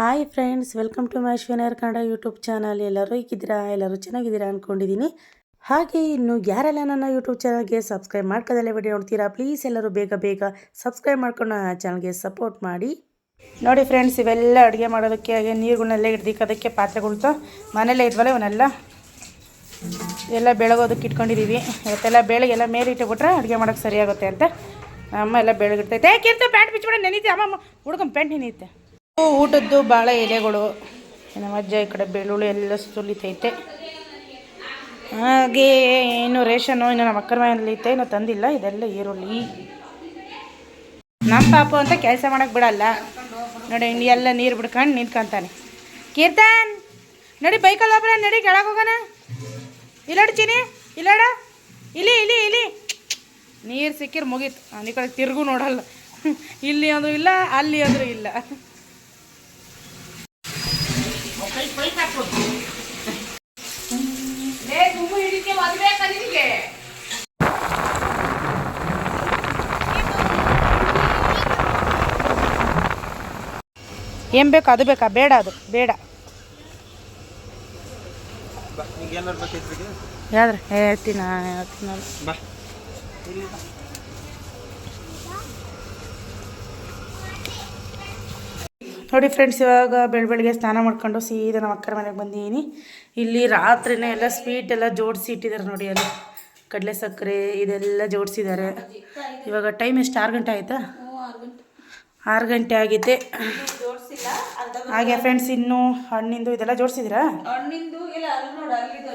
Hi friends, welcome to my ಶ್ವೇನರ್ Kannada YouTube channel. ಎಲ್ಲರೂ ಹೇಗಿದ್ದೀರಾ? ಎಲ್ಲರೂ ಚೆನ್ನಾಗಿದ್ದೀರಾ ಅಂದ್ಕೊಂಡಿದ್ದೀನಿ ಹಾಗೆ ಇನ್ನು ಯಾರೆಲ್ಲ ನನ್ನ ಯೂಟ್ಯೂಬ್ ಚಾನಲ್ಗೆ ಸಬ್ಸ್ಕ್ರೈಬ್ ಮಾಡ್ಕೋದಲ್ಲೇ ವಿಡಿಯೋ ನೋಡ್ತೀರಾ, ಪ್ಲೀಸ್ ಎಲ್ಲರೂ ಬೇಗ ಬೇಗ ಸಬ್ಸ್ಕ್ರೈಬ್ ಮಾಡ್ಕೊಂಡು ನನ್ನ ಚಾನಲ್ಗೆ ಸಪೋರ್ಟ್ ಮಾಡಿ. ನೋಡಿ ಫ್ರೆಂಡ್ಸ್, ಇವೆಲ್ಲ ಅಡುಗೆ ಮಾಡೋದಕ್ಕೆ ಹಾಗೆ ನೀರುಗಳನ್ನೆಲ್ಲ ಹಿಡ್ದಿಕ್ಕೋದಕ್ಕೆ ಪಾತ್ರೆಗಳ್ತು ಮನೇಲೇ ಇದ್ವಲ್ಲ ಇವನ್ನೆಲ್ಲ? ಎಲ್ಲ ಬೆಳಗೋದಕ್ಕೆ ಇಟ್ಕೊಂಡಿದ್ದೀವಿ ಇವತ್ತೆಲ್ಲ ಬೆಳಗ್ಗೆಲ್ಲ ಮೇಲೆ ಇಟ್ಟುಬಿಟ್ರೆ ಅಡುಗೆ ಮಾಡೋಕ್ಕೆ ಸರಿಯಾಗುತ್ತೆ ಅಂತ. ಅಮ್ಮ ಎಲ್ಲ ಬೆಳಗಿರ್ತೈತೆ. ಅಂತ ಪ್ಯಾಂಟ್ ಬಿಚ್ಚಿಬಿಡ, ನೆನೀತಿ. ಅಮ್ಮ ಹುಡ್ಕೊಂಡ್ ಪ್ಯಾಂಟ್ ನೆನೀತೆ. ಊಟದ್ದು ಬಾಳೆ ಎಲೆಗಳು ನಮ್ಮ ಅಜ್ಜ ಈ ಕಡೆ ಬೆಳ್ಳುಳ್ಳಿ ಎಲ್ಲ ಸುಲಿತೈತೆ. ಹಾಗೆ ಇನ್ನು ರೇಷನ್ನು ಇನ್ನು ನಮ್ಮ ಅಕ್ಕರ ಮನೆಯಲ್ಲಿ ಐತೆ ಇನ್ನು ತಂದಿಲ್ಲ, ಇದೆಲ್ಲ ಈರುಳ್ಳಿ. ನಮ್ಮ ಪಾಪು ಅಂತ ಕೆಲಸ ಮಾಡಕ್ಕೆ ಬಿಡಲ್ಲ. ನೋಡಿ, ಎಲ್ಲ ನೀರು ಬಿಡ್ಕೊಂಡು ನಿಂತ್ಕೊಂತಾನೆ. ಕೀರ್ತನ್, ನಡಿ ಬೈಕಲ್ಲಿ ಒಬ್ಬರ ನಡಿ, ಕೆಳಗೆ ಹೋಗೋಣ. ಇಲ್ಲಾಡು ಚಿನಿ ಇಲ್ಲಾಡ. ಇಲ್ಲಿ ಇಲ್ಲಿ ಇಲ್ಲಿ. ನೀರು ಸಿಕ್ಕಿರ್ ಮುಗೀತು. ಈ ಕಡೆ ತಿರುಗು ನೋಡಲ್ಲ. ಇಲ್ಲಿ ಅಂದರೂ ಇಲ್ಲ, ಅಲ್ಲಿ ಅಂದ್ರೂ ಇಲ್ಲ. ಏನು ಬೇಕು ಅದು ಬೇಕಾ? ಬೇಡ ಅದು ಬೇಡ. ಯಾವ್ದ್ರ? ಹೇಳ್ತೀನಿ ಹೇಳ್ತೀನಿ ನಾನು. ಬಾ. ನೋಡಿ ಫ್ರೆಂಡ್ಸ್ ಇವಾಗ ಬೆಳ ಬೆಳಗ್ಗೆ ಸ್ನಾನ ಮಾಡ್ಕೊಂಡು ಸೀದಾ ನಮ್ಮ ಅಕ್ಕರ ಮನೆಗೆ ಬಂದಿದ್ದೀನಿ ಇಲ್ಲಿ ರಾತ್ರಿನೇ ಎಲ್ಲ ಸ್ವೀಟ್ ಎಲ್ಲ ಜೋಡಿಸಿ ಇಟ್ಟಿದ್ದಾರೆ ನೋಡಿ ಅಲ್ಲಿ. ಕಡಲೆ ಸಕ್ಕರೆ ಇದೆಲ್ಲ ಜೋಡಿಸಿದ್ದಾರೆ ಇವಾಗ ಟೈಮ್ ಎಷ್ಟು? ಆರು ಗಂಟೆ ಆಯಿತಾ? ಆರು ಗಂಟೆ ಆಗಿದೆ. ಹಾಗೆ ಫ್ರೆಂಡ್ಸ್ ಇನ್ನು ಹಣ್ಣಿಂದು ಇದೆಲ್ಲ ಜೋಡಿಸಿದ್ದೀರಾ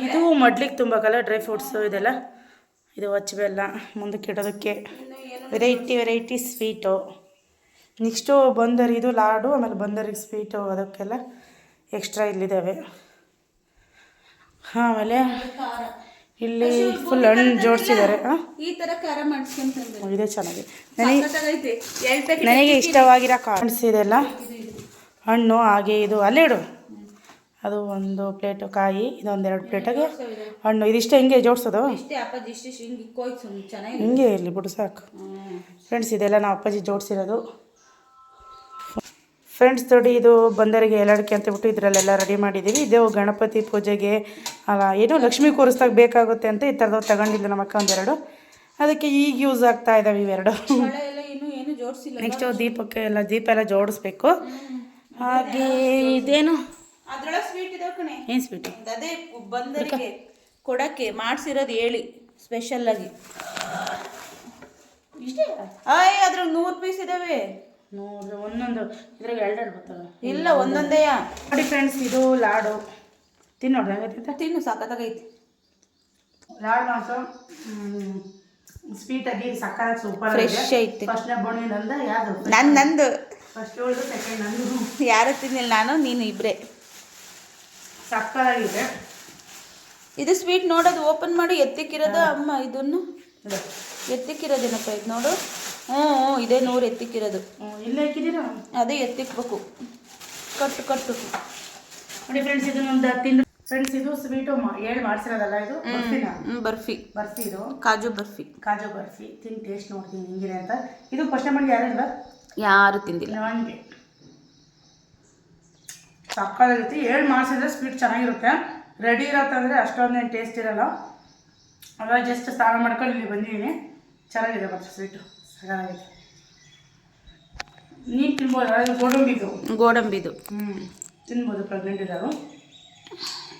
ಇದು. ಮಡ್ಲಿಕ್ಕೆ ತುಂಬ ಕಲ ಡ್ರೈ ಫ್ರೂಟ್ಸು ಇದೆಲ್ಲ. ಇದು ಹಚ್ಚಬೇಲ್ಲ ಮುಂದಕ್ಕೆ ಇಡೋದಕ್ಕೆ. ವೆರೈಟಿ ವೆರೈಟಿ ಸ್ವೀಟು ನೆಕ್ಸ್ಟು ಬಂದರಿ ಇದು ಲಾಡು ಆಮೇಲೆ ಬಂದರಿಗೆ ಸ್ವೀಟು ಅದಕ್ಕೆಲ್ಲ ಎಕ್ಸ್ಟ್ರಾ ಇಲ್ಲಿದ್ದಾವೆ. ಆಮೇಲೆ ಇಲ್ಲಿ ಫುಲ್ ಹಣ್ಣು ಜೋಡಿಸಿದ್ದಾರೆ. ಈ ತರ ಖಾರ ಮಾಡಿಸ್ಕೊಂತಂದ್ರೆ ಇದೇ ಚೆನ್ನಾಗಿದೆ. ನನಗೆ ಎರಡು ನನಗೆ ಇಷ್ಟವಾಗಿರೋ ಕಾರ್ಡ್ಸ್ ಇದೆಲ್ಲ ಹಣ್ಣು ಹಾಗೆ ಇದು. ಅಲ್ಲೇ ಇಡು. ಅದು ಒಂದು ಪ್ಲೇಟು ಕಾಯಿ ಇದೊಂದೆರಡು ಪ್ಲೇಟಾಗೆ ಹಣ್ಣು. ಇದಿಷ್ಟೇ ಹಿಂಗೆ ಜೋಡಿಸೋದು? ಹಿಂಗೆ ಇರಲಿ ಬಿಡು ಸಾಕು. ಫ್ರೆಂಡ್ಸ್ ಇದೆಲ್ಲ ನಾವು ಅಪ್ಪಾಜಿ ಜೋಡಿಸಿರೋದು. ಫ್ರೆಂಡ್ಸ್ ನೋಡಿ ಇದು ಬಂದರಿಗೆ ಎಲ್ಲಡಿಕೆ ಅಂತ ಬಿಟ್ಟು ಇದರಲ್ಲೆಲ್ಲ ರೆಡಿ ಮಾಡಿದ್ದೀವಿ ಇದು ಗಣಪತಿ ಪೂಜೆಗೆ ಅಲ್ಲ ಏನೋ ಲಕ್ಷ್ಮಿ ಕೂರಿಸ್ದಾಗ ಬೇಕಾಗುತ್ತೆ ಅಂತ ಈ ಥರದವ್ರು ತಗೊಂಡಿದ್ದು ನಮ್ಮ ಅಕ್ಕ ಒಂದೆರಡು. ಅದಕ್ಕೆ ಈಗ ಯೂಸ್ ಆಗ್ತಾ ಇದ್ದಾವೆ ಇವೆರಡು. ನೆಕ್ಸ್ಟು ದೀಪಕ್ಕೆ ಎಲ್ಲ ದೀಪ ಎಲ್ಲ ಜೋಡಿಸ್ಬೇಕು. ಹಾಗೆ ಇದೇನು? ಏನು ಸ್ವೀಟ್ ಅದೇ ಬಂದರಿಗೆ ಕೊಡಕ್ಕೆ ಮಾಡಿಸಿರೋದು ಹೇಳಿ ಸ್ಪೆಷಲ್ ಆಗಿ. ಇಷ್ಟೇ? ಆಯ್ ಅದ್ರಾಗ ನೂರು ಪೀಸ್ ಇದಾವೆ. ನೋಡ್ರಿ ಒಂದೊಂದು. ಇದ್ರಾಗ ಎರಡೆರಡು ಬರ್ತವೆ ಇಲ್ಲ ಒಂದೊಂದೇ. ನೋಡಿ ಫ್ರೆಂಡ್ಸ್ ಇದು ಲಾಡು. ತಿನ್ನೋಡ್ರಿ ಹಂಗೈತೆ? ತಿನ್ನು ಸಾಕತ್ತಾಗೈತಿ ಲಾಡು ಮಾತ್ರ ಸ್ವೀಟಾಗಿ ಸಕ್ಕರೆ ಸೂಪರ್ Fresh ಐತೆ. ಫಸ್ಟ್ನೇ ಬೋಣಿ ನಂದ ಯಾವುದು ನನ್ ನಂದು. ಫಸ್ಟ್ ಏಳ್ದು ಸೆಕೆಂಡ್ ನಂದು. ಯಾರು ತಿನ್ನಿಲ್ಲ ನಾನು ನೀನು ಇಬ್ರೇ. ಸಕ್ಕತ್ತಾಗಿದೆ ಇದು ಸ್ವೀಟ್ ನೋಡೋದು ಓಪನ್ ಮಾಡಿ ಎತ್ತಿಕ್ಕಿರೋದು ಅಮ್ಮ ಇದನ್ನು. ಇದು. ಎತ್ತಿಕ್ಕಿರೋದೇನಪ್ಪ ಇದು ನೋಡು. ಹ್ಞೂ ಹ್ಞೂ ಇದೇ ನೂರು ಎತ್ತಿಕ್ಕಿರೋದು. ಇಲ್ಲೇ ಹಾಕಿದ್ದೀರಾ ಅದೇ ಎತ್ತಿಕ್ಬೇಕು. ಕಟ್ಟು ಕಟ್ಟು. ನೋಡಿ ಫ್ರೆಂಡ್ಸ್ ಇದು ನಮ್ದು ತಿಂದು ಫ್ರೆಂಡ್ಸ್ ಇದು ಸ್ವೀಟು ಹೇಳಿ ಮಾಡಿಸಿರೋದಲ್ಲ ಇದು? ಬರ್ಫಿನ? ಬರ್ಫಿ. ಬರ್ಫಿ ಇದು? ಕಾಜು ಬರ್ಫಿ. ಕಾಜು ಬರ್ಫಿ. ತಿಂದು ಟೇಸ್ಟ್ ನೋಡ್ತೀನಿ ಹಿಂಗಿದೆ ಅಂತ. ಇದು ಫಸ್ಟ್ ಮಾಡಿ ಇಲ್ಲ? ಯಾರು ತಿಂದಿಲ್ಲ. ನನಗೆ ಸಕ್ಕತ್ತಾಗಿರುತ್ತೆ ಏಳು ಮಾಡಿಸಿದ್ರೆ ಸ್ವೀಟ್ ಚೆನ್ನಾಗಿರುತ್ತೆ. ರೆಡಿ ಇರತ್ತಂದ್ರೆ ಅಷ್ಟೊಂದೇನು ಟೇಸ್ಟ್ ಇರಲ್ಲ. ಅವಾಗ ಜಸ್ಟ್ ಸ್ನಾನ ಮಾಡ್ಕೊಂಡು ಇಲ್ಲಿ ಬಂದಿದ್ದೀನಿ. ಚೆನ್ನಾಗಿದೆ ಮತ್ತೆ ಸ್ವೀಟು ನೀನು ತಿನ್ಬೋದು ಗೋಡಂಬಿದು. ಗೋಡಂಬಿದು. ಹ್ಞೂ ತಿನ್ಬೋದು ಪ್ರೆಗ್ನೆಂಟ್ ಇರೋರು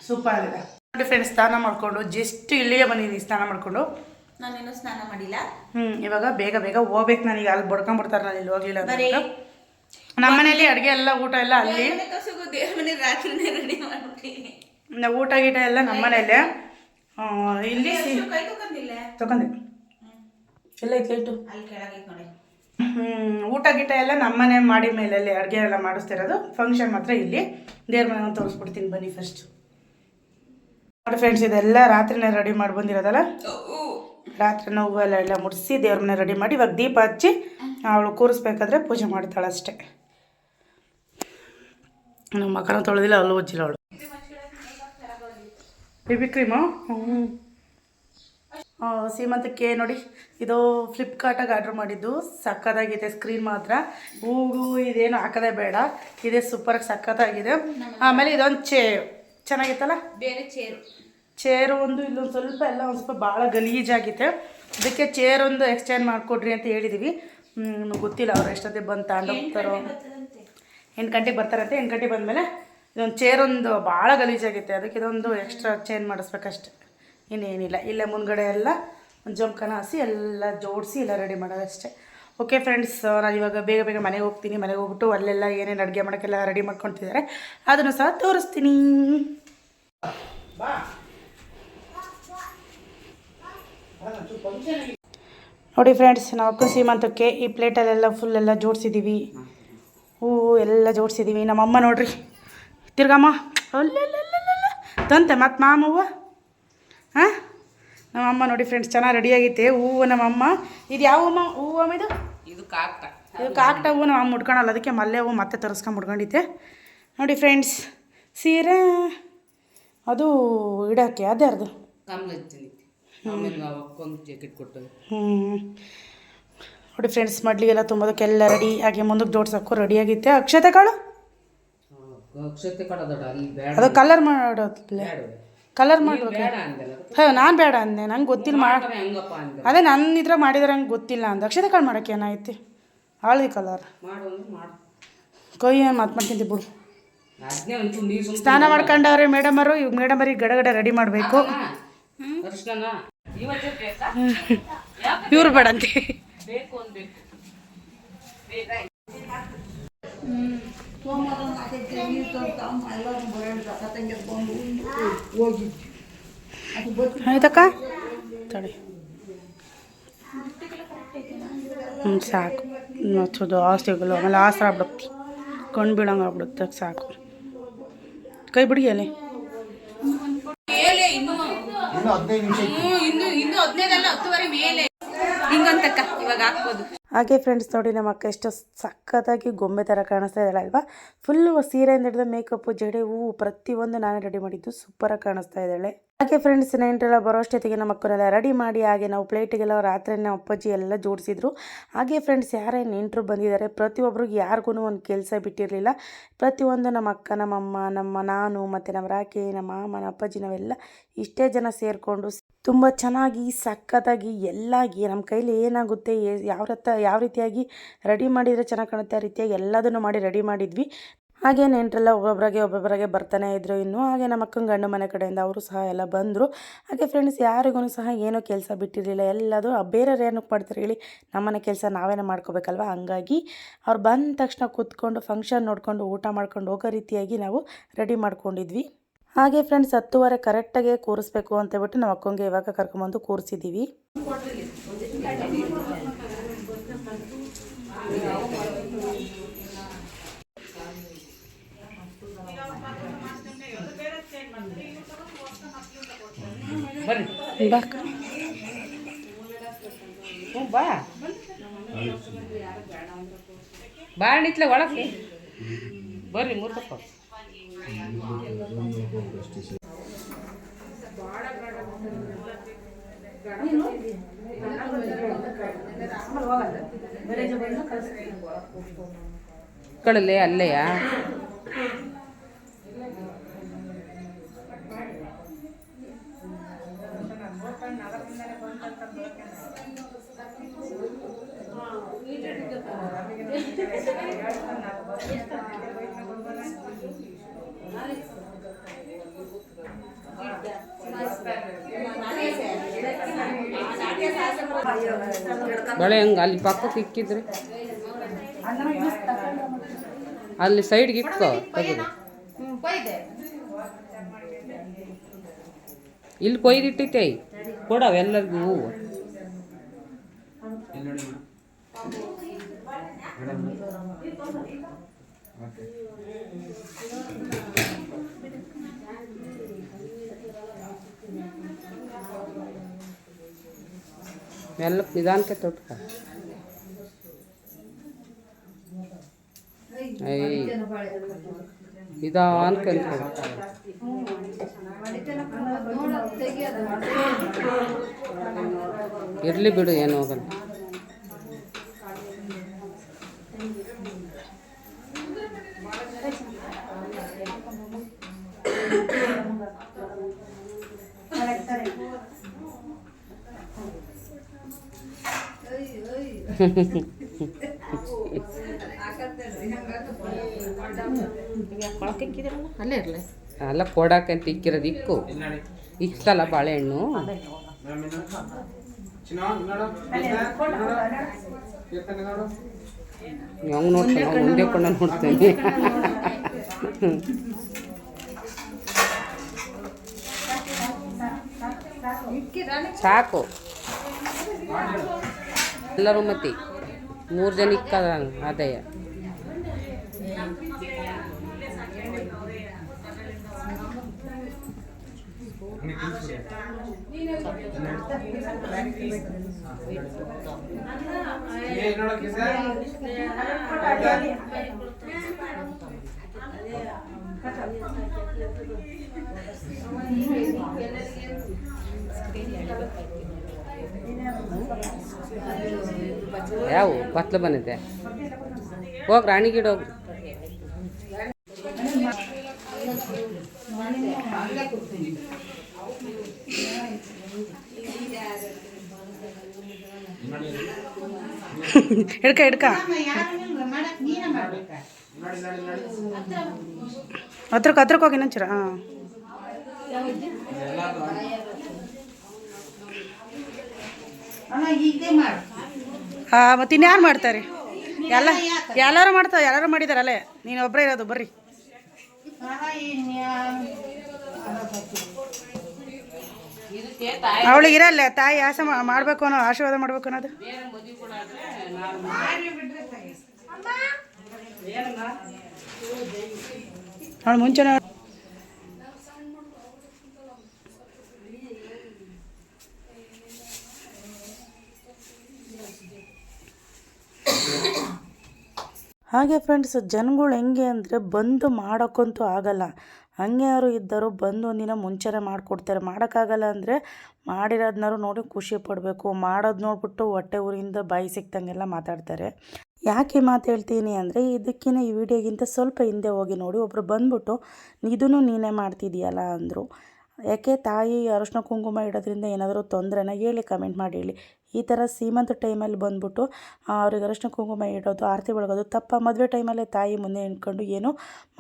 ಸೂಪರ್ ಆಗಿದೆ. ನೋಡಿ ಫ್ರೆಂಡ್ಸ್ ಸ್ನಾನ ಮಾಡಿಕೊಂಡು ಜಸ್ಟ್ ಇಲ್ಲಿಗೆ ಬಂದಿದ್ದೀನಿ ಸ್ನಾನ ಮಾಡಿಕೊಂಡು. ನಾನೇನು ಸ್ನಾನ ಮಾಡಿಲ್ಲ. ಹ್ಞೂ ಇವಾಗ ಬೇಗ ಬೇಗ ಹೋಗ್ಬೇಕು ನನಗೆ. ಅಲ್ಲಿ ಬಡ್ಕೊಂಡ್ಬಿಡ್ತಾರೆ ನಾನು ಇಲ್ಲಿ ಹೋಗ್ಲಿಲ್ಲ ನಮ್ಮ ಮನೇಲಿ ಅಡುಗೆ ಎಲ್ಲ ಊಟ ಎಲ್ಲ ಅಲ್ಲಿ. ರಾತ್ರಿನೇ ರೆಡಿ ಮಾಡ್ಬಿಟ್ಟಿನಿ ಊಟ ಗೀಟ ಎಲ್ಲ ನಮ್ಮ ಮನೇಲೆ. ಇಲ್ಲಿ ತಗೊಂಡೆ ಎಲ್ಲ ಐತೆ ಲೈಟು. ನೋಡಿ. ಊಟ ಗೀಟ ಎಲ್ಲ ನಮ್ಮ ಮನೆ ಮಾಡಿ ಮೇಲೆ ಅಲ್ಲಿ ಅಡುಗೆ ಎಲ್ಲ ಮಾಡಿಸ್ತಿರೋದು. ಫಂಕ್ಷನ್ ಮಾತ್ರ ಇಲ್ಲಿ. ದೇವ್ರ ಮನೆ ತೋರಿಸ್ಬಿಡ್ತೀನಿ ಬನ್ನಿ ಫಸ್ಟ್ ನೋಡಿ ಫ್ರೆಂಡ್ಸ್ ಇದೆಲ್ಲ ರಾತ್ರಿನೇ ರೆಡಿ ಮಾಡಿ ಬಂದಿರೋದಲ್ಲ? ರಾತ್ರಿ ನಾವು ಎಲ್ಲ ಎಲ್ಲ ಮುಡಿಸಿ ದೇವ್ರ ಮನೆ ರೆಡಿ ಮಾಡಿ ಇವಾಗ ದೀಪ ಹಚ್ಚಿ ಅವಳು ಕೂರಿಸ್ಬೇಕಾದ್ರೆ ಪೂಜೆ ಮಾಡ್ತಾಳೆ ಅಷ್ಟೇ. ನಮ್ಮ ಮಕ್ಕನ ತೊಳೆದಿಲ್ಲ ಅಲ್ಲೂ ಉಜ್ಜಿಲ್ಲ ಅವಳು. ಬೇಬಿ ಕ್ರೀಮು ಹ್ಞೂ ಸೀಮಂತಕ್ಕೆ ನೋಡಿ ಇದು ಫ್ಲಿಪ್ಕಾರ್ಟಾಗಿ ಆರ್ಡ್ರ್ ಮಾಡಿದ್ದು. ಸಕ್ಕತ್ತಾಗಿದೆ ಸ್ಕ್ರೀನ್ ಮಾತ್ರ. ಹೂವು ಇದೇನು ಹಾಕೋದೇ ಬೇಡ. ಇದೇ ಸೂಪರಾಗಿ ಸಕ್ಕತ್ತಾಗಿದೆ. ಆಮೇಲೆ ಇದೊಂದು ಚೇ ಚೆನ್ನಾಗಿತ್ತಲ್ಲ? ಬೇರೆ ಚೇರು. ಚೇರು ಒಂದು ಇಲ್ಲೊಂದು ಸ್ವಲ್ಪ ಎಲ್ಲ ಒಂದು ಸ್ವಲ್ಪ ಭಾಳ ಗಲೀಜಾಗಿದೆ. ಅದಕ್ಕೆ ಚೇರ್ ಒಂದು ಎಕ್ಸ್ಚೇಂಜ್ ಮಾಡಿಕೊಡ್ರಿ ಅಂತ ಹೇಳಿದ್ದೀವಿ ಗೊತ್ತಿಲ್ಲ ಅವ್ರು ಎಷ್ಟೊತ್ತಿಗೆ ಬಂದು ತಗೊಂಡೋಗ್ತಾರೋ ಎಂಟು ಗಂಟೆಗೆ ಬರ್ತಾರಂತೆ. ಎಂಟು ಗಂಟೆಗೆ ಬಂದಮೇಲೆ ಇದೊಂದು ಚೇರ್ ಒಂದು ಭಾಳ ಗಲೀಜಾಗಿತ್ತು ಅದಕ್ಕೆ ಇದೊಂದು ಎಕ್ಸ್ಟ್ರಾ ಚೇಂಜ್ ಮಾಡಿಸ್ಬೇಕಷ್ಟೆ. ಇನ್ನೇನಿಲ್ಲ. ಇಲ್ಲೇ ಮುಂದ್ಗಡೆ ಎಲ್ಲ ಒಂದು ಜಂಕನ ಹಾಸಿ ಎಲ್ಲ ಜೋಡಿಸಿ ಎಲ್ಲ ರೆಡಿ ಮಾಡೋದಷ್ಟೇ. ಓಕೆ ಫ್ರೆಂಡ್ಸ್ ನಾನು ಇವಾಗ ಬೇಗ ಬೇಗ ಮನೆಗೆ ಹೋಗ್ತೀನಿ. ಮನೆಗೆ ಹೋಗ್ಬಿಟ್ಟು ಅಲ್ಲೆಲ್ಲ ಏನೇನು ಅಡುಗೆ ಮಾಡೋಕ್ಕೆಲ್ಲ ರೆಡಿ ಮಾಡ್ಕೊತಿದ್ದಾರೆ ಅದನ್ನು ಸಹ ತೋರಿಸ್ತೀನಿ. ನೋಡಿ ಫ್ರೆಂಡ್ಸ್ ನಾವು ಅಕ್ಕ ಸೀಮಂತಕ್ಕೆ ಈ ಪ್ಲೇಟಲ್ಲೆಲ್ಲ ಫುಲ್ ಎಲ್ಲ ಜೋಡಿಸಿದ್ದೀವಿ ಹೂವು ಎಲ್ಲ ಜೋಡಿಸಿದ್ದೀವಿ ನಮ್ಮಮ್ಮ ನೋಡ್ರಿ. ತಿರ್ಗಮ್ಮ. ಅಲ್ಲೆಲ್ಲ ತಂತೆ ಮತ್ತು ಮಾಮವ್ವ ಹಾಂ? ನಮ್ಮಮ್ಮ ನೋಡಿ ಫ್ರೆಂಡ್ಸ್ ಚೆನ್ನಾಗಿ ರೆಡಿಯಾಗೈತೆ ಹೂವು ನಮ್ಮಮ್ಮ ಇದು ಯಾವ ಹೂವು ಅಮ್ಮ ಇದು? ಇದು ಕಾಕ್ಟ ಇದು ಕಾಕ್ಟ ಹೂವು ನಮ್ಮ ಮುಡ್ಕೊಳಲ್ಲ ಅದಕ್ಕೆ ಮಲ್ಲೆ ಹೂವು ಮತ್ತೆ ತರಿಸ್ಕೊಂಡು ಮುಟ್ಕೊಂಡಿದ್ದೆ ನೋಡಿ ಫ್ರೆಂಡ್ಸ್ ಸೀರೆ ಅದು ಇಡೋಕ್ಕೆ ಅದೇ ಅರ್ಧ ಹ್ಞೂ ನೋಡಿ ಫ್ರೆಂಡ್ಸ್ ಮಡ್ಲಿಗೆಲ್ಲ ತುಂಬೋದಕ್ಕೆಲ್ಲ ರೆಡಿ ಹಾಗೆ ಮುಂದಕ್ಕೆ ಜೋಡ್ಸೋಕ್ಕೂ ರೆಡಿ ಆಗೈತೆ. ಅಕ್ಷತೆ ಕಾಳು? ಅಕ್ಷತೆ ಅದು ಕಲರ್ ಮಾಡೋದ್ಲೆ ಕಲರ್ ಮಾಡ್ಬೇಕು. ಹಾಂ ನಾನು ಬೇಡ ಅಂದೆ. ನಂಗೆ ಗೊತ್ತಿಲ್ಲ ಮಾಡಿ ಅಂದ. ನನ್ನ ಇದ್ರ ಮಾಡಿದ್ರೆ ನಂಗೆ ಗೊತ್ತಿಲ್ಲ ಅಂದ. ಅಕ್ಷತೆ ಕಾಳು ಮಾಡೋಕೆ ಏನಾಯ್ತು? ಹಳದಿ ಕಲರ್ ಮಾಡು ಏನು ಮಾತು ಮಾಡ್ತೀನಿ ಬಿಡು. ಸ್ನಾನ ಮಾಡ್ಕೊಂಡವ್ರೆ ಮೇಡಮರು ಇವಾಗ ಮೇಡಮರಿಗೆ ಗಡಗಡ ರೆಡಿ ಮಾಡಬೇಕು. ಅರ್ಶನ ಎಲ್ಲರೂ ಬರೋಣ ಇವ್ರು ಬೇಡ ಬಂದು ಬೇಕು ಅನ್ಬೇಕು ಆಯ್ತಕ್ಕ? ತಡಿ. ಹ್ಞೂ ಸಾಕು. ಹಚ್ಚೋದು ಆಸ್ತಿಗಳು ಆಮೇಲೆ ಆಸರ ಆಗ್ಬಿಡುತ್ತೆ. ಕಣ್ಣು ಬೀಳಂಗೆ ಆಗ್ಬಿಡುತ್ತೆ ಸಾಕು. ಕೈ ಬಿಡಿ ಅಲ್ಲಿ ಇನ್ನು ಇನ್ನು ಹದಿನೈದಲ್ಲ ಹತ್ತುವರೆ ಮೇಲೆ. ಹಿಂಗಂತಕ್ಕ ಇವಾಗ ಹಾಕ್ಬೋದು. ಹಾಗೆ ಫ್ರೆಂಡ್ಸ್ ನೋಡಿ ನಮ್ಮ ಅಕ್ಕ ಎಷ್ಟು ಸಖತ್ತಾಗಿ ಗೊಂಬೆ ಥರ ಕಾಣಿಸ್ತಾ ಇದ್ದಾಳೆ ಅಲ್ವಾ? ಫುಲ್ಲು ಸೀರೆಯಿಂದ ಹಿಡಿದು ಮೇಕಪ್ಪು ಜಡೆ, ಹೂವು ಪ್ರತಿಯೊಂದು ನಾನೇ ರೆಡಿ ಮಾಡಿದ್ದು ಸೂಪರಾಗಿ ಕಾಣಿಸ್ತಾ ಇದ್ದಾಳೆ. ಹಾಗೆ ಫ್ರೆಂಡ್ಸ್ ನೆಂಟರೆಲ್ಲ ಬರೋ ಅಷ್ಟೊತ್ತಿಗೆ ನಮ್ಮ ಅಕ್ಕನೆಲ್ಲ ರೆಡಿ ಮಾಡಿ ಹಾಗೆ ನಾವು ಪ್ಲೇಟಿಗೆಲ್ಲ ರಾತ್ರಿ ನಮ್ಮ ಅಪ್ಪಾಜಿ ಎಲ್ಲ ಜೋಡಿಸಿದ್ರು. ಹಾಗೆ ಫ್ರೆಂಡ್ಸ್ ಯಾರೇ ನೆಂಟರು ಬಂದಿದ್ದಾರೆ. ಪ್ರತಿಯೊಬ್ಬರಿಗೂ ಯಾರಿಗೂ ಒಂದು ಕೆಲಸ ಬಿಟ್ಟಿರಲಿಲ್ಲ. ಪ್ರತಿಯೊಂದು ನಮ್ಮ ಅಕ್ಕ ನಮ್ಮಮ್ಮ ನಮ್ಮ ನಾನು, ಮತ್ತು ನಮ್ಮ ರಾಕಿ ನಮ್ಮ ಮಾಮ, ನಮ್ಮ ಅಪ್ಪಾಜಿ ನಾವೆಲ್ಲ ಇಷ್ಟೇ ಜನ ಸೇರಿಕೊಂಡು ತುಂಬ ಚೆನ್ನಾಗಿ, ಸಖತ್ತಾಗಿ ಎಲ್ಲ ನಮ್ಮ ಕೈಲಿ ಏನಾಗುತ್ತೆ ಯಾವ ರತ್ತ ಯಾವ ರೀತಿಯಾಗಿ ರೆಡಿ ಮಾಡಿದರೆ ಚೆನ್ನಾಗಿ ಕಾಣುತ್ತೆ, ಆ ರೀತಿಯಾಗಿ ಎಲ್ಲದನ್ನು ಮಾಡಿ ರೆಡಿ ಮಾಡಿದ್ವಿ. ಹಾಗೆ ನೆಂಟರೆಲ್ಲ ಒಬ್ಬೊಬ್ಬರಾಗೆ ಒಬ್ಬೊಬ್ಬರಾಗೆ ಬರ್ತಾನೆ ಇದ್ದರು ಇನ್ನು ಹಾಗೆ ನಮ್ಮ ಅಕ್ಕನ ಗಂಡು ಮನೆ ಕಡೆಯಿಂದ ಅವರು ಸಹ ಎಲ್ಲ ಬಂದರು. ಹಾಗೆ ಫ್ರೆಂಡ್ಸ್ ಯಾರಿಗೂ ಸಹ ಏನೂ ಕೆಲಸ ಬಿಟ್ಟಿರಲಿಲ್ಲ ಎಲ್ಲದು ಬೇರೆಯವ್ರು ಏನಕ್ಕೆ ಮಾಡ್ತಾರೆ ಹೇಳಿ ನಮ್ಮನೆ ಕೆಲಸ ನಾವೇನೇ ಮಾಡ್ಕೋಬೇಕಲ್ವ? ಹಂಗಾಗಿ ಅವ್ರು ಬಂದ ತಕ್ಷಣ ಕೂತ್ಕೊಂಡು ಫಂಕ್ಷನ್ ನೋಡಿಕೊಂಡು ಊಟ ಮಾಡ್ಕೊಂಡು ಹೋಗೋ ರೀತಿಯಾಗಿ ನಾವು ರೆಡಿ ಮಾಡ್ಕೊಂಡಿದ್ವಿ. ಹಾಗೆ ಫ್ರೆಂಡ್ಸ್ ಹತ್ತುವರೆ ಕರೆಕ್ಟಾಗೆ ಕೂರಿಸ್ಬೇಕು ಅಂತ ಹೇಳ್ಬಿಟ್ಟು ನಾವು ಅಕ್ಕಂಗೆ ಇವಾಗ ಕರ್ಕೊಂಬಂದು ಕೂರಿಸಿದ್ದೀವಿ ಬಾಳ ನಿತ್ಲೆ ಬರ್ರಿ ಮೂರ್ತಪ್ಪ ಕಳಲೆ ಅಲ್ಲೆಯಾ? ಬಳೆ ಹಂಗೆ ಅಲ್ಲಿ ಪಕ್ಕಕ್ಕೆ ಇಕ್ಕಿದ್ರೆ. ಅಲ್ಲಿ ಸೈಡ್ಗೆ ಇಕ್ಕೋ ತೆಗೆದು. ಇಲ್ಲಿ ಕೊಯ್ದಿಟ್ಟೈತೆ ಕೊಡವ ಎಲ್ಲರಿಗೂ ಹೂವು. ಎಲ್ಲ ನಿಧಾನಕ್ಕೆ ತೊಟ್ಕ. ಏಯ್. ನಿಧಾನ ಕಲ್ತ್ಕೊಳ್ಳಿ ಇರಲಿ ಬಿಡು ಏನು ಹೋಗಲ್ಲ. ಅಲ್ಲೇ ಇರಲಿ ಅಲ್ಲ ಕೊಡಕ್ಕಂತ ಇಕ್ಕಿರೋದು ಇಕ್ಕು. ಇಕ್ಕಲ್ಲ ಬಾಳೆಹಣ್ಣು. ಹೆಂಗ್ ನೋಡ್ತಾನೆ ಮುಂದೆ ಕೊಂಡ ನೋಡ್ತೇನೆ. ಸಾಕು. ಎಲ್ಲರೂ ಮತಿ ಮೂರು ಜನ ಇಕ್ಕದ ಆದಾಯ. ಯಾವ ಬತ್ಲು ಬಂದಿದೆ? ಹೋಗಿ ರಾಣಿಗಿಡ ಹೋಗಿ. ಹಿಡ್ಕ ಹಿಡ್ಕ. ಹತ್ರಕ್ಕೆ ಹತ್ರಕ್ಕೆ ಹೋಗಿ ನಂಚರ ಹಾಂ. ಹಾಂ ಮತ್ತೆ ಇನ್ಯಾರು ಮಾಡ್ತಾರೆ? ಎಲ್ಲ ಎಲ್ಲರೂ ಮಾಡ್ತಾರೆ ಎಲ್ಲರೂ ಮಾಡಿದಾರಲ್ಲೇ? ನೀನು ಒಬ್ಬರೇ ಇರೋದು ಬರ್ರಿ. ಅವಳಿಗೆ ಇರಲ್ಲ ತಾಯಿ ಆಸೆ ಮಾಡ್ಬೇಕು ಅನ್ನೋ ಆಶೀರ್ವಾದ ಮಾಡ್ಬೇಕು ಅನ್ನೋದು. ಅವಳು ಮುಂಚೆನೇ ಹಾಗೆ ಫ್ರೆಂಡ್ಸ್ ಜನಗಳು ಹೆಂಗೆ ಅಂದರೆ ಬಂದು ಮಾಡೋಕ್ಕಂತೂ ಆಗಲ್ಲ. ಹಂಗೆ ಯಾರು ಇದ್ದರು ಬಂದು ಒಂದಿನ ಮುಂಚೆನೆ ಮಾಡಿಕೊಡ್ತಾರೆ. ಮಾಡೋಕ್ಕಾಗಲ್ಲ ಅಂದರೆ ಮಾಡಿರೋದನ್ನಾರು ನೋಡಿ ಖುಷಿ ಪಡಬೇಕು. ಮಾಡೋದು ನೋಡಿಬಿಟ್ಟು ಹೊಟ್ಟೆ ಊರಿಂದ ಬಾಯಿ ಸಿಕ್ತಂಗೆಲ್ಲ ಮಾತಾಡ್ತಾರೆ. ಯಾಕೆ ಮಾತು ಹೇಳ್ತೀನಿ ಅಂದರೆ ಇದಕ್ಕಿಂತ ಈ ವಿಡಿಯೋಗಿಂತ ಸ್ವಲ್ಪ ಹಿಂದೆ ಹೋಗಿ ನೋಡಿ. ಒಬ್ಬರು ಬಂದ್ಬಿಟ್ಟು ಇದನ್ನು ನೀನೇ ಮಾಡ್ತಿದ್ದೀಯಲ್ಲ? ಅಂದರು. ಯಾಕೆ ತಾಯಿ ಅರಶಿನ ಕುಂಕುಮ ಇಡೋದ್ರಿಂದ ಏನಾದರೂ ತೊಂದರೆನ? ಹೇಳಿ ಕಮೆಂಟ್ ಮಾಡಿ ಹೇಳಿ. ಈ ಥರ ಸೀಮಂತ ಟೈಮಲ್ಲಿ ಬಂದ್ಬಿಟ್ಟು ಅವ್ರಿಗೆ ಅರಶಿನ ಕುಂಕುಮ ಇಡೋದು, ಆರತಿ ಒಳಗೋದು ತಪ್ಪ. ಮದುವೆ ಟೈಮಲ್ಲೇ ತಾಯಿ ಮುಂದೆ ನಿಂತ್ಕೊಂಡು ಏನು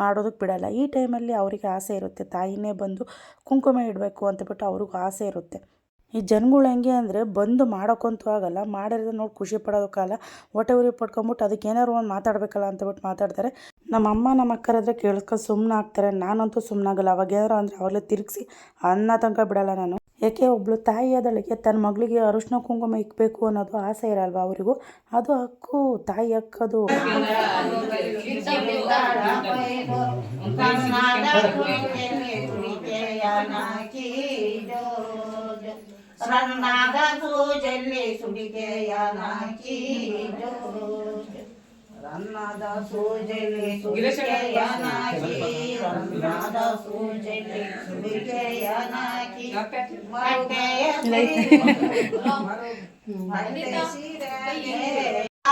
ಮಾಡೋದಕ್ಕೆ ಬಿಡಲ್ಲ. ಈ ಟೈಮಲ್ಲಿ ಅವರಿಗೆ ಆಸೆ ಇರುತ್ತೆ ತಾಯಿನೇ ಬಂದು ಕುಂಕುಮ ಇಡಬೇಕು ಅಂತಬಿಟ್ಟು ಅವ್ರಿಗೂ ಆಸೆ ಇರುತ್ತೆ. ಈ ಜನಗಳು ಹೆಂಗೆ ಅಂದರೆ ಬಂದು ಮಾಡೋಕ್ಕಂತೂ ಆಗಲ್ಲ, ಮಾಡಿರೋದು ನೋಡಿ ಖುಷಿ ಪಡೋದಕ್ಕಲ್ಲ ಹೊಟ್ಟೆ ಉರಿ ಪಡ್ಕೊಂಬಿಟ್ಟು ಅದಕ್ಕೆ ಏನಾದ್ರು ಒಂದು ಮಾತಾಡಬೇಕಲ್ಲ ಅಂತಬಿಟ್ಟು ಮಾತಾಡ್ತಾರೆ. ನಮ್ಮ ಅಮ್ಮ ನಮ್ಮ ಅಕ್ಕರಾದ್ರೆ ಕೇಳಿಸ್ಕೊಂಡು ಸುಮ್ಮನೆ ಆಗ್ತಾರೆ. ನಾನಂತೂ ಸುಮ್ಮನಾಗಲ್ಲ ಅವಾಗ ಏನಾರು ಅಂದರೆ ಅವಾಗಲೇ ತಿರುಗಿಸಿ ಅನ್ನ ತನಕ ಬಿಡಲ್ಲ ನಾನು. ಯಾಕೆ ಒಬ್ಳು ತಾಯಿ ಆದಳಿಗೆ ತನ್ನ ಮಗಳಿಗೆ ಅರಿಶಿನ ಕುಂಕುಮ ಇಕ್ಬೇಕು ಅನ್ನೋದು ಆಸೆ ಇರಲ್ವ ಅವರಿಗೂ? ಅದು ಹಕ್ಕು, ತಾಯಿ ಹಕ್ಕದು ರನ್ನಾದ ಸೂಜಲ್ಲಿ ಸುಡಿಗೆಯ ನಾಕಿ ರನ್ನಾದ ಸೂಜಲ್ಲಿ ಸುಡಿಗೆಯ ನಾಕಿ ರನ್ನಾದ ಸೂಜಲ್ಲಿ ಸುಡಿಗೆಯ ನಾಕಿ. ಮಟ್ಟೆಯ ಸೀರೆ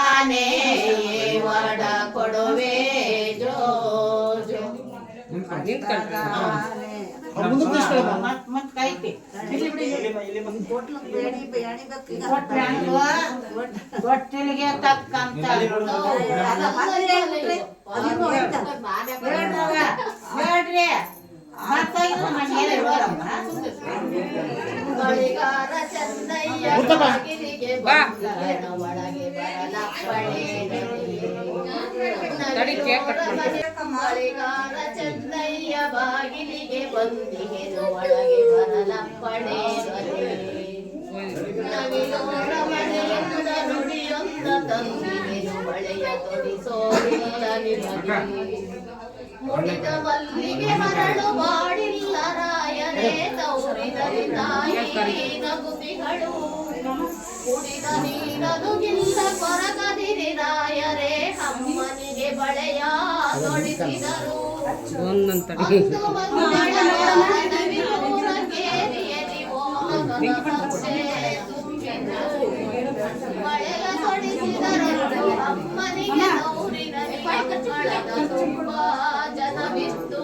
ಆನೆ ವಡ ಕೊಡುವೆ. ಗೊಟ್ಟಿಲಿಗೆ ತಕ್ಕಂತ. ಹೇಳ್ರಿ ಚಂದಯ್ಯ ಒಳಗೆ ತಡಿ, ಬಳಿಗಾರ ಚಂದಯ್ಯ ಬಾಗಿಲಿಗೆ ಬಂದಿಗೆ ಒಳಗೆ ಮನೆಯಿಂದ ನುಡಿಯೊಂದ ತೊಡಿಸೋರಿಲ್ಲ ನಿಮಗೆ ಮುಡಿದ ಮಲ್ಲಿಗೆ ಮರಳು ಮಾಡಿಲ್ಲ ರಾಯರೇ ತೌರಿದಲ್ಲಿ ತಾಯಿ ನಗುತಿಗಳು ಕುಡಿದ ನೀರನು ಗಿಲ್ಲ ಕೊರಗದಿರಿ ರಾಯರೇ ಅಮ್ಮನಿಗೆ ಬಳೆಯ ತೊಡಿಸಿದರು ಅಮ್ಮನಿಗೆ ತುಂಬ ಜನವಿತ್ತು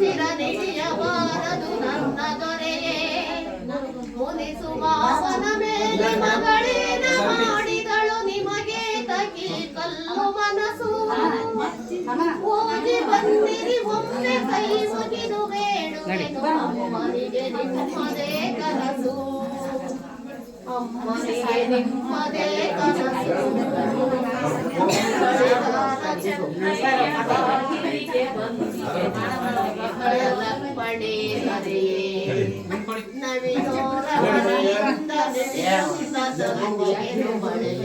ಸಿರನಿಡಿಯಬಾರದು ನನ್ನ ದೊರೆಯೇ ಮುನಿಸುವ ಮೇಲೆ ಮಗಳೇನ ಮನಸ್ಸು ಹೋಗಿ ಬಂದಿರಿ ಒಮ್ಮೆ ಕೈ ಮುಗಿದು ಬೇಡುವೆನು ಅಮ್ಮನಿಗೆ ನಿಮ್ಮದೇ ಕನಸು ಅಮ್ಮನಿಗೆ ನಿಮ್ಮದೇ ಕನಸು ಬಾಗಿಲಿಗೆ ಬಂದಿದೆ ಮಗಳಪ್ಪಣೆ ಹರೆಯೇ ನವಿನೋರ ಮನೆಯಿಂದ ನೆನೆಯುತ್ತ ತಂದಿಗೆನು ಮಳೆಯ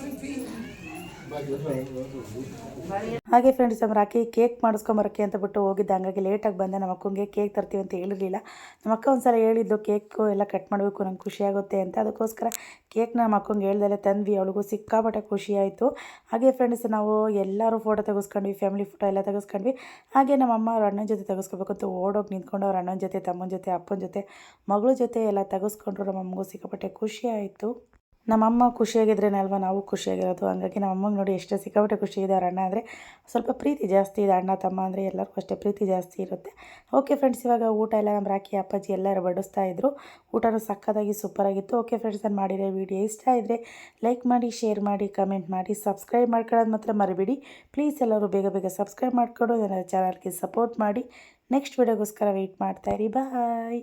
ಹೋಗಿ ಫ್ರೆಂಡ್ಸ್ ನಮ್ಮ ರಾಕಿ ಕೇಕ್ ಮಾಡಿಸ್ಕೊಂಬರಕ್ಕೆ ಅಂತ ಬಿಟ್ಟು ಹೋಗಿದ್ದೆ. ಹಂಗಾಗಿ ಲೇಟಾಗಿ ಬಂದೆ. ನಮ್ಮ ಅಕ್ಕಂಗೆ ಕೇಕ್ ತರ್ತೀವಿ ಅಂತ ಹೇಳಿರಲಿಲ್ಲ. ನಮ್ಮ ಅಕ್ಕ ಒಂದ್ಸಲ ಹೇಳಿದ್ದು ಕೇಕು ಎಲ್ಲ ಕಟ್ ಮಾಡಬೇಕು, ನಂಗೆ ಖುಷಿಯಾಗುತ್ತೆ ಅಂತ. ಅದಕ್ಕೋಸ್ಕರ ಕೇಕ್ ನಮ್ಮ ಅಕ್ಕಂಗೆ ಹೇಳ್ದಲ್ಲೇ ತಂದ್ವಿ. ಅವಳಿಗೂ ಸಿಕ್ಕಾಪಟ್ಟೆ ಖುಷಿ ಆಯಿತು. ಹಾಗೆ ಫ್ರೆಂಡ್ಸ್ ನಾವು ಎಲ್ಲರೂ ಫೋಟೋ ತೆಗೆಸ್ಕೊಂಡ್ವಿ ಫ್ಯಾಮಿಲಿ ಫೋಟೋ ಎಲ್ಲ ತೆಗೆಸ್ಕೊಂಡ್ವಿ. ಹಾಗೆ ನಮ್ಮ ಅವ್ರ ಅಣ್ಣನ ಜೊತೆ ತೆಗೆಸ್ಕೋಬೇಕು ಅಂತ ಓಡೋಗಿ ನಿಂತ್ಕೊಂಡು ಅವ್ರ ಅಣ್ಣನ ಜೊತೆ, ತಮ್ಮನ ಜೊತೆ, ಅಪ್ಪನ ಜೊತೆ, ಮಗಳ ಜೊತೆ ಎಲ್ಲ ತೆಗೆಸ್ಕೊಂಡ್ರು. ನಮ್ಮ ಅಮ್ಮಗೂ ಸಿಕ್ಕಾಪಟ್ಟೆ ಖುಷಿ ಆಯಿತು. ನಮ್ಮಮ್ಮ ಖುಷಿಯಾಗಿದ್ರೇನೆ ಅಲ್ವಾ ನಾವು ಖುಷಿಯಾಗಿರೋದು? ಹಂಗಾಗಿ ನಮ್ಮ ಅಮ್ಮಂಗೆ ನೋಡಿ ಎಷ್ಟು ಸಿಕ್ಕಾಪಟ್ಟೆ ಖುಷಿ ಇದೆ ಅವ್ರ ಅಣ್ಣ ಅಂದರೆ ಸ್ವಲ್ಪ ಪ್ರೀತಿ ಜಾಸ್ತಿ ಇದೆ. ಅಣ್ಣ, ತಮ್ಮ ಅಂದರೆ ಎಲ್ಲರಿಗೂ ಅಷ್ಟೇ ಪ್ರೀತಿ ಜಾಸ್ತಿ ಇರುತ್ತೆ. ಓಕೆ ಫ್ರೆಂಡ್ಸ್ ಇವಾಗ ಊಟ ಎಲ್ಲ ನಮ್ಮ ರಾಕಿ ಅಪ್ಪಾಜಿ ಎಲ್ಲರೂ ಬಡಿಸ್ತಾ ಇದ್ರು. ಊಟನೂ ಸಕ್ಕತ್ತಾಗಿ ಸೂಪರಾಗಿತ್ತು ಓಕೆ ಫ್ರೆಂಡ್ಸ್ ನಾನು ಮಾಡಿರೋ ವಿಡಿಯೋ ಇಷ್ಟ ಇದ್ದರೆ ಲೈಕ್ ಮಾಡಿ ಶೇರ್ ಮಾಡಿ ಕಮೆಂಟ್ ಮಾಡಿ ಸಬ್ಸ್ಕ್ರೈಬ್ ಮಾಡ್ಕೊಳ್ಳೋದು ಮಾತ್ರ ಮರಿಬೇಡಿ. ಪ್ಲೀಸ್ ಎಲ್ಲರೂ ಬೇಗ ಬೇಗ ಸಬ್ಸ್ಕ್ರೈಬ್ ಮಾಡಿಕೊಂಡು ನನ್ನ ಚಾನಲ್ಗೆ ಸಪೋರ್ಟ್ ಮಾಡಿ. ನೆಕ್ಸ್ಟ್ ವಿಡಿಯೋಗೋಸ್ಕರ ವೆಯ್ಟ್ ಮಾಡ್ತಾಯಿರಿ ಬಾಯ್